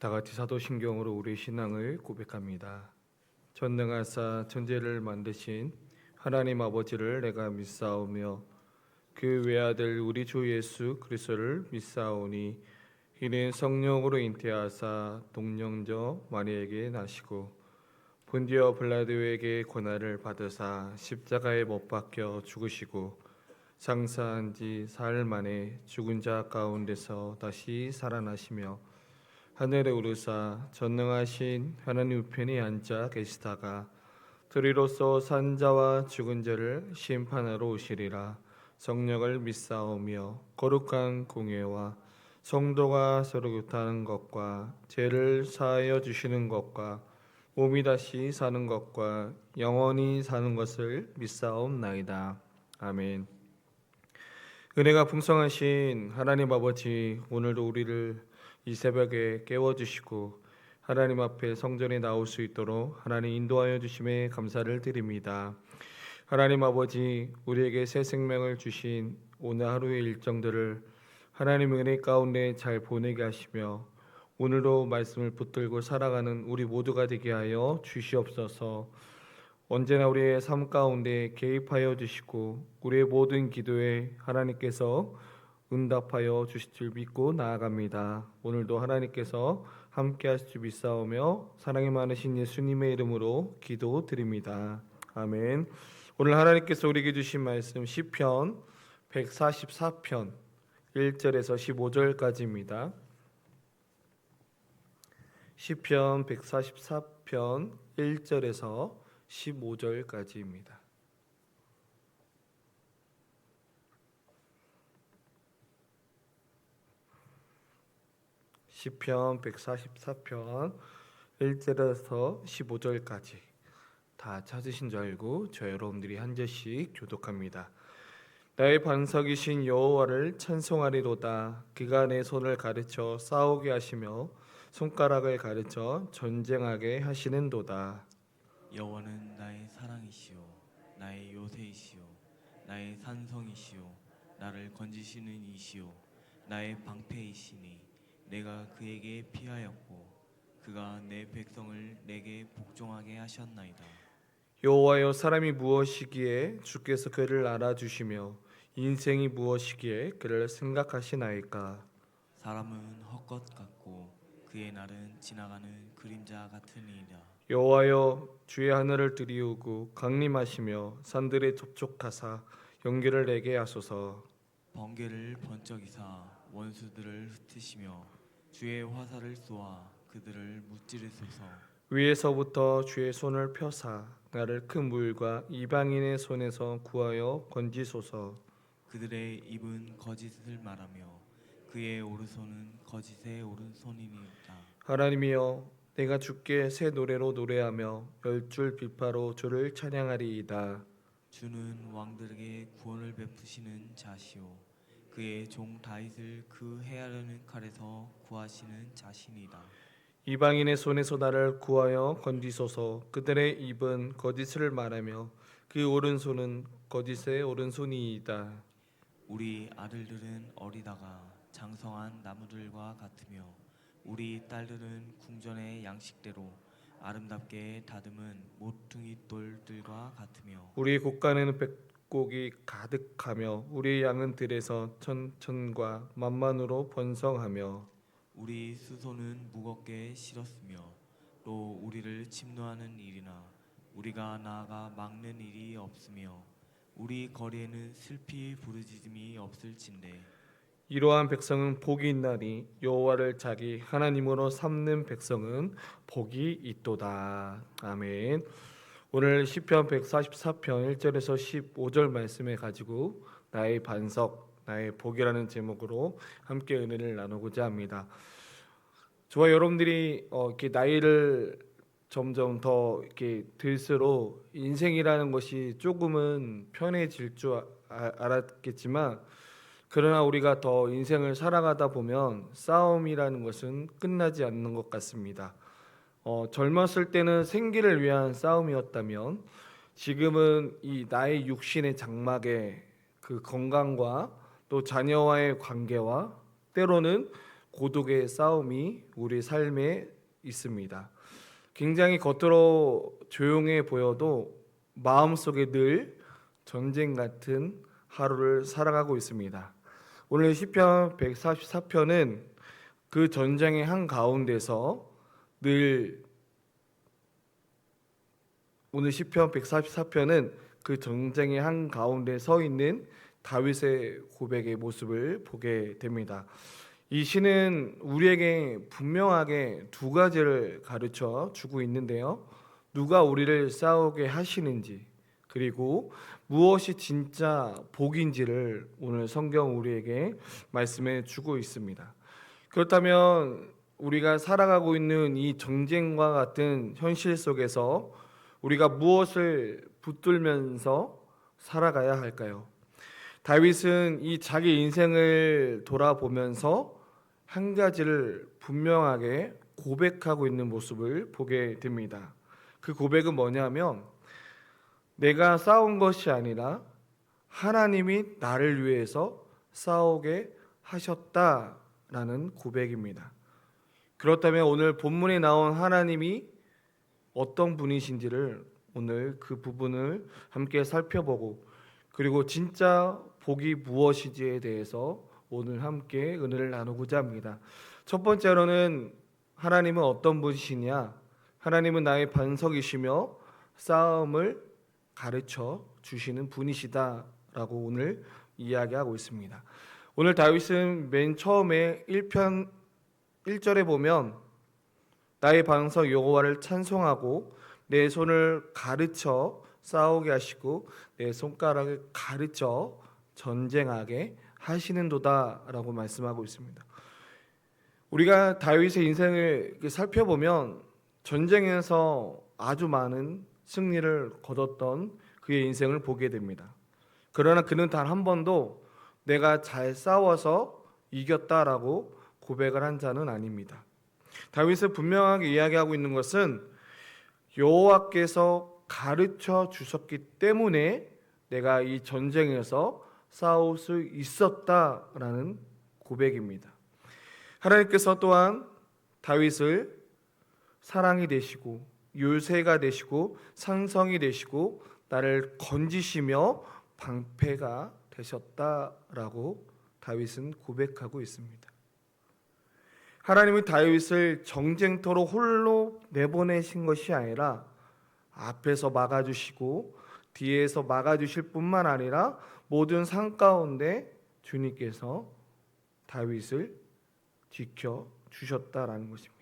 다 같이 사도신경으로 우리 신앙을 고백합니다. 전능하사 천지를 만드신 하나님 아버지를 내가 믿사오며 그 외아들 우리 주 예수 그리스도를 믿사오니 이는 성령으로 잉태하사 동령저 마리에게 나시고 본디어 블라디오에게 고난을 받으사 십자가에 못 박혀 죽으시고 장사한 지 사흘 만에 죽은 자 가운데서 다시 살아나시며 하늘에 오르사 전능하신 하나님 우편에 앉아 계시다가 들이로서 산자와 죽은 자를 심판하러 오시리라 성령을 믿사오며 거룩한 공예와 성도가 서로 교타하는 것과 죄를 사하여 주시는 것과 몸이 다시 사는 것과 영원히 사는 것을 믿사옵나이다 아멘. 은혜가 풍성하신 하나님 아버지 오늘도 우리를 이 새벽에 깨워주시고 하나님 앞에 성전에 나올 수 있도록 하나님 인도하여 주심에 감사를 드립니다. 하나님 아버지 우리에게 새 생명을 주신 오늘 하루의 일정들을 하나님 은혜 가운데 잘 보내게 하시며 오늘도 말씀을 붙들고 살아가는 우리 모두가 되게 하여 주시옵소서. 언제나 우리의 삶 가운데 개입하여 주시고 우리의 모든 기도에 하나님께서 응답하여 주실 줄 믿고 나아갑니다. 오늘도 하나님께서 함께 하실 줄 믿사오며 사랑이 많으신 예수님의 이름으로 기도드립니다. 아멘. 오늘 하나님께서 우리에게 주신 말씀 시편 144편 1절에서 15절까지입니다. 시편 144편 1절에서 15절까지입니다. 시편 144편 1절에서 15절까지 다 찾으신 줄 알고 저 여러분들이 한 절씩 교독합니다. 나의 반석이신 여호와를 찬송하리로다. 그가 내 손을 가르쳐 싸우게 하시며 손가락을 가르쳐 전쟁하게 하시는도다. 여호와는 나의 사랑이시요 나의 요새이시요 나의 산성이시요 나를 건지시는 이시요 나의 방패이시니 내가 그에게 피하였고 그가 내 백성을 내게 복종하게 하셨나이다. 여호와여 사람이 무엇이기에 주께서 그를 알아주시며 인생이 무엇이기에 그를 생각하시나이까? 사람은 헛것 같고 그의 날은 지나가는 그림자 같으니이다. 여호와여 주의 하늘을 들이우고 강림하시며 산들에 접촉하사 연기를 내게 하소서. 번개를 번쩍이사 원수들을 흩으시며 주의 화살을 쏘아 그들을 무찌르소서 위에서부터 주의 손을 펴사 나를 큰 물과 이방인의 손에서 구하여 건지소서 그들의 입은 거짓을 말하며 그의 오른손은 거짓의 오른손이니이다. 하나님이여 내가 주께 새 노래로 노래하며 열줄 비파로 주를 찬양하리이다 주는 왕들에게 구원을 베푸시는 자시오. 그의 종 다윗을 그 해하려는 칼에서 구하시는 자신이다. 이방인의 손에서 나를 구하여 건지소서 그들의 입은 거짓을 말하며 그 오른손은 거짓의 오른손이이다 우리 아들들은 어리다가 장성한 나무들과 같으며 우리 딸들은 궁전의 양식대로 아름답게 다듬은 모퉁이 돌들과 같으며 우리 곳간에는 백 곡이 가득하며 우리 양은 들에서 천천과 만만으로 번성하며 우리 수소는 무겁게 실었으며 또 우리를 침노하는 일이나 우리가 나아가 막는 일이 없으며 우리 거리에는 슬피 부르짖음이 없을진데 이러한 백성은 복이 있나니 여호와를 자기 하나님으로 삼는 백성은 복이 있도다. 아멘. 오늘 시편 144편 1절에서 15절 말씀에 가지고 나의 반석, 나의 복이라는 제목으로 함께 은혜를 나누고자 합니다. 저와 여러분들이 어, 이렇게 나이를 점점 더 이렇게 들수록 인생이라는 것이 조금은 편해질 줄 아- 알았겠지만 그러나 우리가 더 인생을 살아가다 보면 싸움이라는 것은 끝나지 않는 것 같습니다. 어, 젊었을 때는 생기를 위한 싸움이었다면 지금은 이 나의 육신의 장막의 그 건강과 또 자녀와의 관계와 때로는 고독의 싸움이 우리 삶에 있습니다. 굉장히 겉으로 조용해 보여도 마음속에 늘 전쟁 같은 하루를 살아가고 있습니다. 오늘 시편 144편은 그 전쟁의 한 가운데서 늘 오늘 시편 144편은 그 전쟁의 한 가운데 서 있는 다윗의 고백의 모습을 보게 됩니다. 이 시는 우리에게 분명하게 두 가지를 가르쳐 주고 있는데요. 누가 우리를 싸우게 하시는지 그리고 무엇이 진짜 복인지를 오늘 성경 우리에게 말씀해 주고 있습니다. 그렇다면 우리가 살아가고 있는 이 전쟁과 같은 현실 속에서 우리가 무엇을 붙들면서 살아가야 할까요? 다윗은 이 자기 인생을 돌아보면서 한 가지를 분명하게 고백하고 있는 모습을 보게 됩니다. 그 고백은 뭐냐면 내가 싸운 것이 아니라 하나님이 나를 위해서 싸우게 하셨다라는 고백입니다. 그렇다면 오늘 본문에 나온 하나님이 어떤 분이신지를 오늘 그 부분을 함께 살펴보고 그리고 진짜 복이 무엇이지에 대해서 오늘 함께 은혜를 나누고자 합니다. 첫 번째로는 하나님은 어떤 분이시냐? 하나님은 나의 반석이시며 싸움을 가르쳐 주시는 분이시다라고 오늘 이야기하고 있습니다. 오늘 다윗은 맨 처음에 1편 1절에 보면 나의 반석 여호와를 찬송하고 내 손을 가르쳐 싸우게 하시고 내 손가락을 가르쳐 전쟁하게 하시는도다라고 말씀하고 있습니다. 우리가 다윗의 인생을 살펴보면 전쟁에서 아주 많은 승리를 거뒀던 그의 인생을 보게 됩니다. 그러나 그는 단 한 번도 내가 잘 싸워서 이겼다라고 고백을 한 자는 아닙니다. 다윗은 분명하게 이야기하고 있는 것은 여호와께서 가르쳐 주셨기 때문에 내가 이 전쟁에서 싸울 수 있었다라는 고백입니다. 하나님께서 또한 다윗을 사랑이 되시고 요새가 되시고 산성이 되시고 나를 건지시며 방패가 되셨다라고 다윗은 고백하고 있습니다. 하나님은 다윗을 정쟁터로 홀로 내보내신 것이 아니라 앞에서 막아주시고 뒤에서 막아주실 뿐만 아니라 모든 상 가운데 주님께서 다윗을 지켜 주셨다라는 것입니다.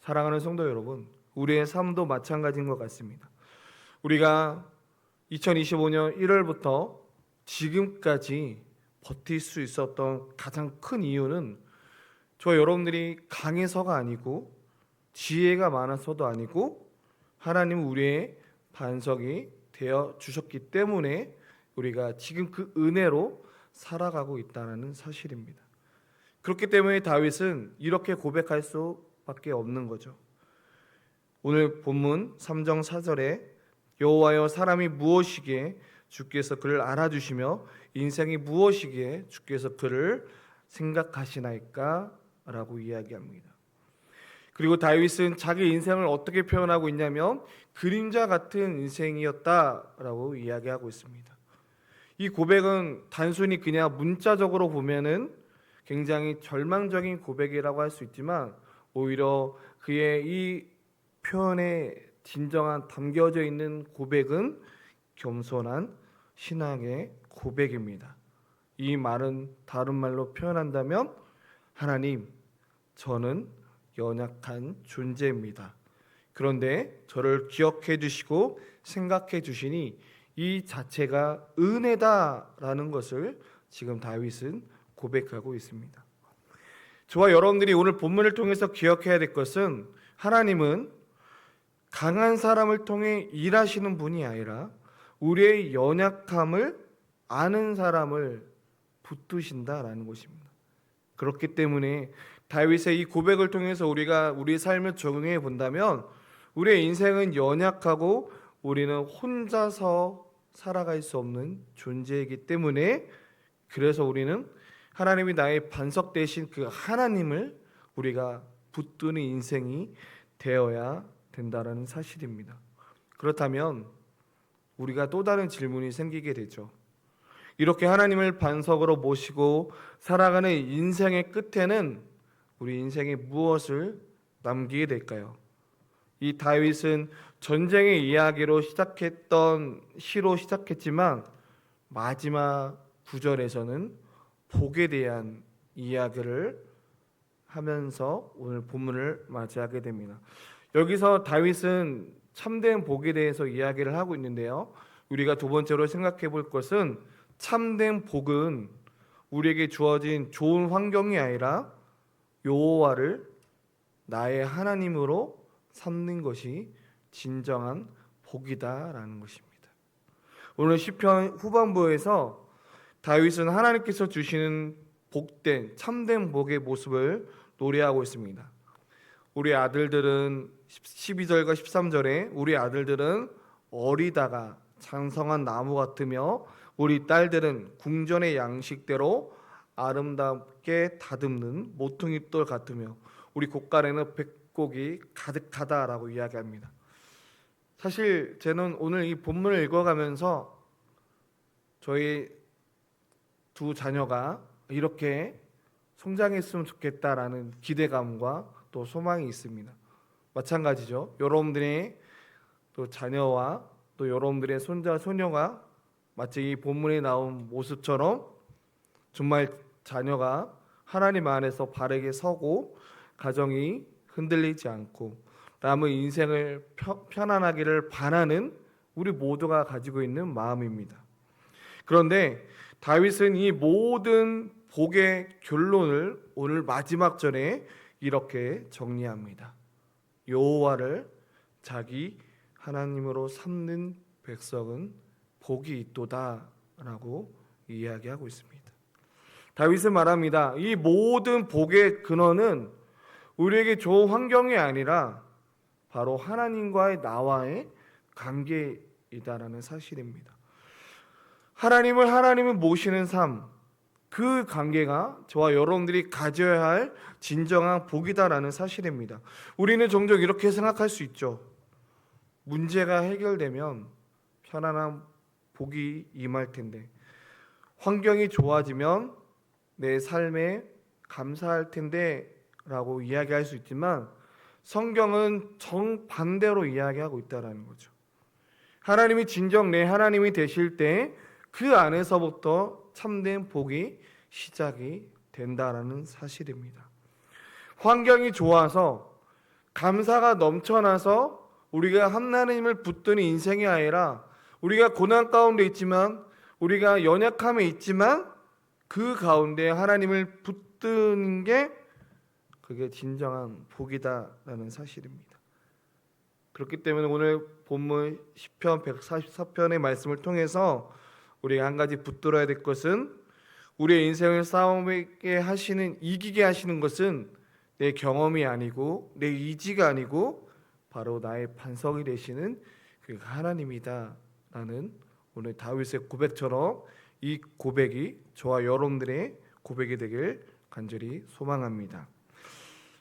사랑하는 성도 여러분, 우리의 삶도 마찬가지인 것 같습니다. 우리가 2025년 1월부터 지금까지 버틸 수 있었던 가장 큰 이유는 저 여러분들이 강해서가 아니고 지혜가 많아서도 아니고 하나님 우리의 반석이 되어 주셨기 때문에 우리가 지금 그 은혜로 살아가고 있다는 사실입니다. 그렇기 때문에 다윗은 이렇게 고백할 수밖에 없는 거죠. 오늘 본문 3정 4절에 여호와여 사람이 무엇이기에 주께서 그를 알아주시며 인생이 무엇이기에 주께서 그를 생각하시나이까 라고 이야기합니다. 그리고 다윗은 자기 인생을 어떻게 표현하고 있냐면 그림자 같은 인생이었다라고 이야기하고 있습니다. 이 고백은 단순히 그냥 문자적으로 보면은 굉장히 절망적인 고백이라고 할 수 있지만 오히려 그의 이 표현에 진정한 담겨져 있는 고백은 겸손한 신앙의 고백입니다. 이 말은 다른 말로 표현한다면 하나님, 저는 연약한 존재입니다. 그런데 저를 기억해 주시고 생각해 주시니 이 자체가 은혜다라는 것을 지금 다윗은 고백하고 있습니다. 저와 여러분들이 오늘 본문을 통해서 기억해야 될 것은 하나님은 강한 사람을 통해 일하시는 분이 아니라 우리의 연약함을 아는 사람을 붙드신다라는 것입니다. 그렇기 때문에 다윗의 이 고백을 통해서 우리가 우리 삶을 적용해 본다면 우리의 인생은 연약하고 우리는 혼자서 살아갈 수 없는 존재이기 때문에 그래서 우리는 하나님이 나의 반석 대신 그 하나님을 우리가 붙드는 인생이 되어야 된다라는 사실입니다. 그렇다면 우리가 또 다른 질문이 생기게 되죠. 이렇게 하나님을 반석으로 모시고 살아가는 인생의 끝에는 우리 인생에 무엇을 남기게 될까요? 이 다윗은 전쟁의 이야기로 시작했던 시로 시작했지만 마지막 구절에서는 복에 대한 이야기를 하면서 오늘 본문을 맞이하게 됩니다. 여기서 다윗은 참된 복에 대해서 이야기를 하고 있는데요. 우리가 두 번째로 생각해 볼 것은 참된 복은 우리에게 주어진 좋은 환경이 아니라 여호와를 나의 하나님으로 삼는 것이 진정한 복이다라는 것입니다. 오늘 시편 후반부에서 다윗은 하나님께서 주시는 복된 참된 복의 모습을 노래하고 있습니다. 우리 아들들은 12절과 13절에 우리 아들들은 어리다가 장성한 나무 같으며 우리 딸들은 궁전의 양식대로 아름답게 다듬는 모퉁이 돌 같으며 우리 곳간에는 백곡이 가득하다라고 이야기합니다. 사실 저는 오늘 이 본문을 읽어가면서 저희 두 자녀가 이렇게 성장했으면 좋겠다라는 기대감과 또 소망이 있습니다. 마찬가지죠. 여러분들의 또 자녀와 또 여러분들의 손자 소녀가 마치 이 본문에 나온 모습처럼 정말 자녀가 하나님 안에서 바르게 서고 가정이 흔들리지 않고 남의 인생을 펴- 편안하기를 바라는 우리 모두가 가지고 있는 마음입니다. 그런데 다윗은 이 모든 복의 결론을 오늘 마지막 절에 이렇게 정리합니다. 여호와를 자기 하나님으로 삼는 백성은 복이 있도다라고 이야기하고 있습니다. 다윗은 말합니다. 이 모든 복의 근원은 우리에게 좋은 환경이 아니라 바로 하나님과의 나와의 관계이다라는 사실입니다. 하나님을 하나님을 모시는 삶, 그 관계가 저와 여러분들이 가져야 할 진정한 복이다라는 사실입니다. 우리는 종종 이렇게 생각할 수 있죠. 문제가 해결되면 편안한 복이 임할 텐데, 환경이 좋아지면 내 삶에 감사할 텐데 라고 이야기할 수 있지만 성경은 정반대로 이야기하고 있다라는 거죠. 하나님이 진정 내 하나님이 되실 때 그 안에서부터 참된 복이 시작이 된다라는 사실입니다. 환경이 좋아서 감사가 넘쳐나서 우리가 하나님을 붙드는 인생이 아니라 우리가 고난 가운데 있지만 우리가 연약함에 있지만 그 가운데 하나님을 붙드는 게 그게 진정한 복이다라는 사실입니다. 그렇기 때문에 오늘 본문 10편 144편의 말씀을 통해서 우리가 한 가지 붙들어야 될 것은 우리의 인생을 싸움게 하시는 이기게 하시는 것은 내 경험이 아니고 내 의지가 아니고 바로 나의 반석이 되시는 그 하나님이다라는 오늘 다윗의 고백처럼 이 고백이 저와 여러분들의 고백이 되길 간절히 소망합니다.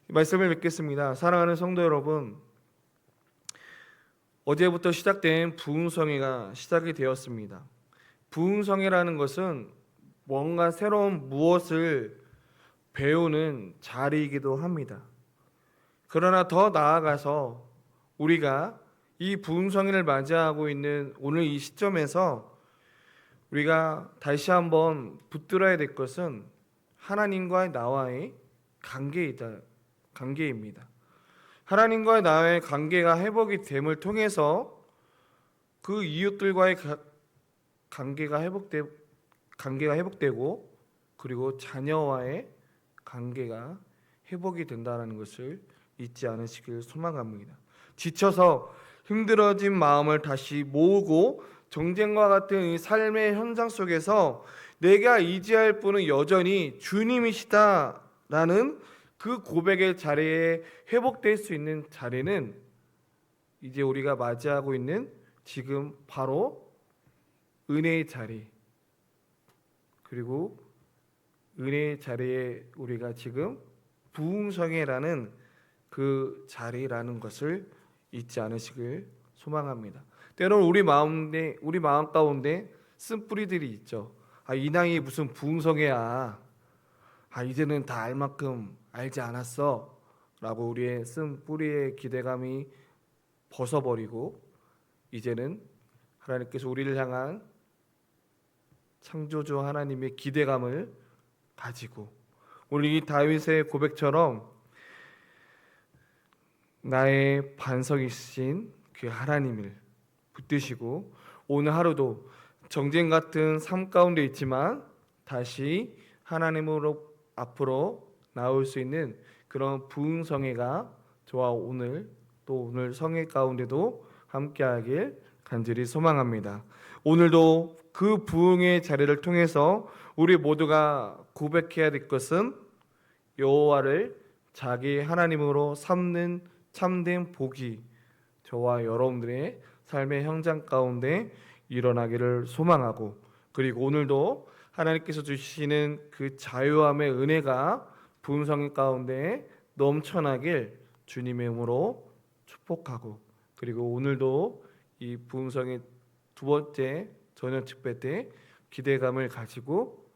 이 말씀을 맺겠습니다. 사랑하는 성도 여러분, 어제부터 시작된 부흥성회가 시작이 되었습니다. 부흥성회라는 것은 뭔가 새로운 무엇을 배우는 자리이기도 합니다. 그러나 더 나아가서 우리가 이 부흥성회를 맞이하고 있는 오늘 이 시점에서 우리가 다시 한번 붙들어야 될 것은 하나님과의 나와의 관계이다. 관계입니다. 하나님과의 나의 관계가 회복이 됨을 통해서 그 이웃들과의 가- 관계가 회복되 관계가 회복되고 그리고 자녀와의 관계가 회복이 된다는 것을 잊지 않으시길 소망합니다. 지쳐서 힘들어진 마음을 다시 모으고 정쟁과 같은 이 삶의 현장 속에서 내가 의지할 분은 여전히 주님이시다라는 그 고백의 자리에 회복될 수 있는 자리는 이제 우리가 맞이하고 있는 지금 바로 은혜의 자리. 그리고 은혜 자리에 우리가 지금 부흥성회라는 그 자리라는 것을 잊지 않으시길 소망합니다. 때로는 우리 마음에 우리 마음 가운데 쓴 뿌리들이 있죠. 아 이낭이 무슨 부흥성회야. 아 이제는 다 알 만큼 알지 않았어 라고 우리의 쓴 뿌리의 기대감이 벗어버리고 이제는 하나님께서 우리를 향한 창조주 하나님의 기대감을 가지고 오늘 이 다윗의 고백처럼 나의 반석이신 그 하나님을 붙드시고 오늘 하루도 정쟁 같은 삶 가운데 있지만 다시 하나님으로 앞으로 나올 수 있는 그런 부흥 성회가 저와 오늘 또 오늘 성회 가운데도 함께하길 간절히 소망합니다. 오늘도 그 부흥의 자리를 통해서 우리 모두가 고백해야 될 것은 여호와를 자기 하나님으로 삼는 참된 복이 저와 여러분들의 삶의 현장 가운데 일어나기를 소망하고 그리고 오늘도 하나님께서 주시는 그 자유함의 은혜가 부흥성 가운데 넘쳐나길 주님의 이름으로 축복하고 그리고 오늘도 이 부흥성의 두 번째 저녁 집회 때 기대감을 가지고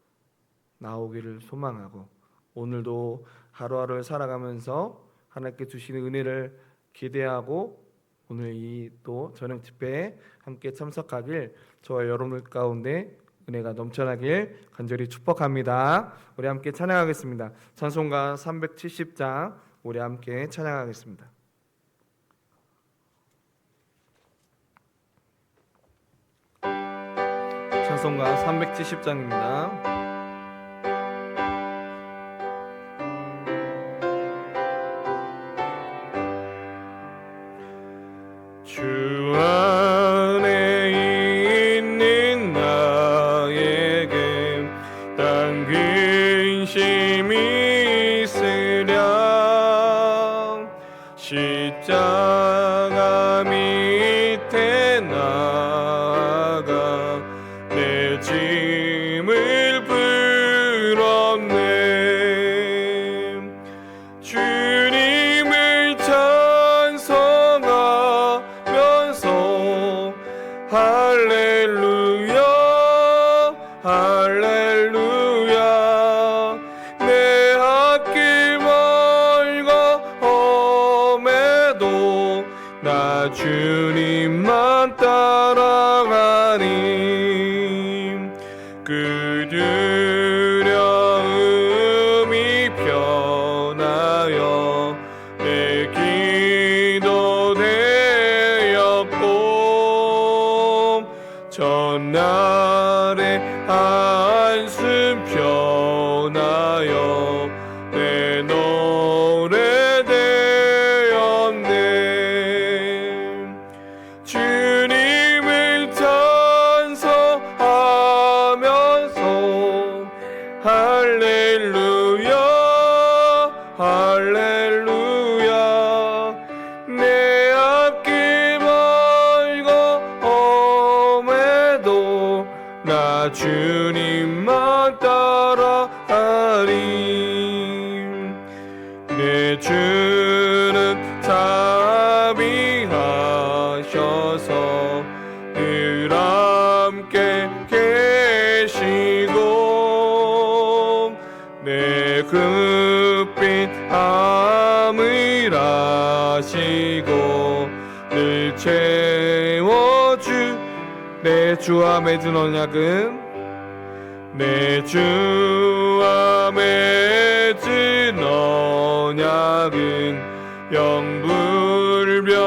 나오기를 소망하고 오늘도 하루하루를 살아가면서 하나님께 주시는 은혜를 기대하고 오늘 이 또 저녁 집회에 함께 참석하길 저와 여러분들 가운데 은혜가 넘쳐나길 간절히 축복합니다. 우리 함께 찬양하겠습니다. 찬송가 370장 우리 함께 찬양하겠습니다. 찬송가 370장입니다. 따라가니 그 나 주님만 따라가리. 내 주는 자비하셔서 늘 함께 계시고 내 급빛 함을 아시고 늘 채워주 내 주와 맺은 언약은 내 주 와 맺은 언약은 영불변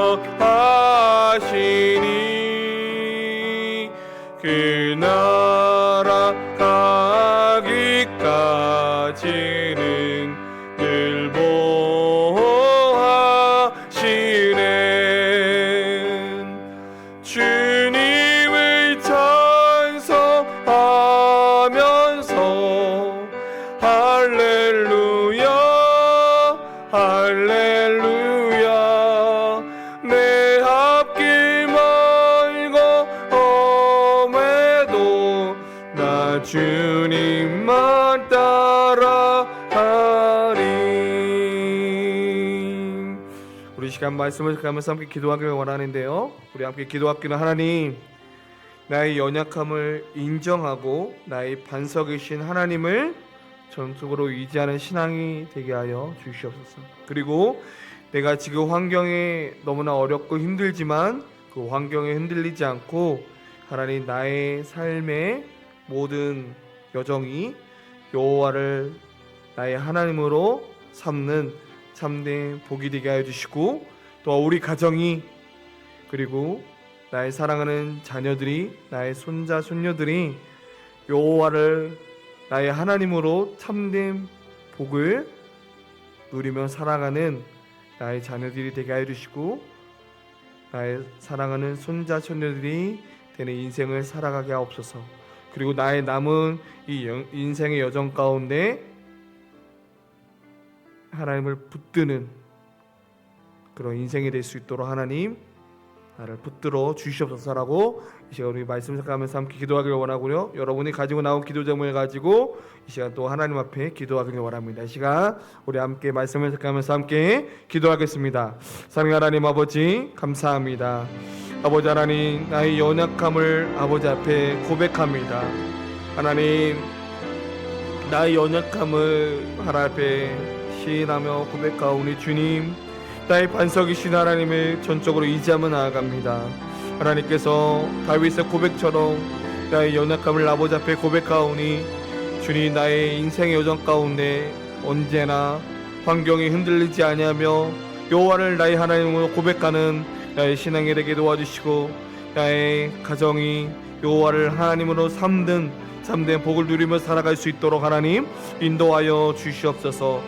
주님만 따라 하리. 우리 시간 말씀을 가면서 함께 기도하기를 원하는데요. 우리 함께 기도하기는 하나님 나의 연약함을 인정하고 나의 반석이신 하나님을 전적으로 의지하는 신앙이 되게 하여 주시옵소서. 그리고 내가 지금 환경에 너무나 어렵고 힘들지만 그 환경에 흔들리지 않고 하나님 나의 삶의 모든 여정이 여호와를 나의 하나님으로 삼는 참된 복이 되게 하여 주시고 또 우리 가정이 그리고 나의 사랑하는 자녀들이 나의 손자 손녀들이 여호와를 나의 하나님으로 참된 복을 누리며 살아가는 나의 자녀들이 되게 하여 주시고 나의 사랑하는 손자 손녀들이 되는 인생을 살아가게 하옵소서. 그리고 나의 남은 이 영- 인생의 여정 가운데 하나님을 붙드는 그런 인생이 될 수 있도록 하나님 나를 붙들어 주시옵소서라고 이 시간 우리 말씀 생각하면서 함께 기도하기를 원하고요. 여러분이 가지고 나온 기도 제목을 가지고 이 시간 또 하나님 앞에 기도하기를 원합니다. 이 시간 우리 함께 말씀을 생각하면서 함께 기도하겠습니다. 사랑하는 하나님 아버지 감사합니다. 아버지 하나님 나의 연약함을 아버지 앞에 고백합니다. 하나님 나의 연약함을 하나님 앞에 시인하며 고백하오니 주님 나의 반석이신 하나님을 전적으로 의지하며 나아갑니다. 하나님께서 다윗의 고백처럼 나의 연약함을 아버지 앞에 고백하오니 주님 나의 인생의 여정 가운데 언제나 환경이 흔들리지 아니하며 여호와를 나의 하나님으로 고백하는 나의 신앙이 되게 도와주시고 나의 가정이 여호와를 하나님으로 삼든 참된 복을 누리며 살아갈 수 있도록 하나님 인도하여 주시옵소서.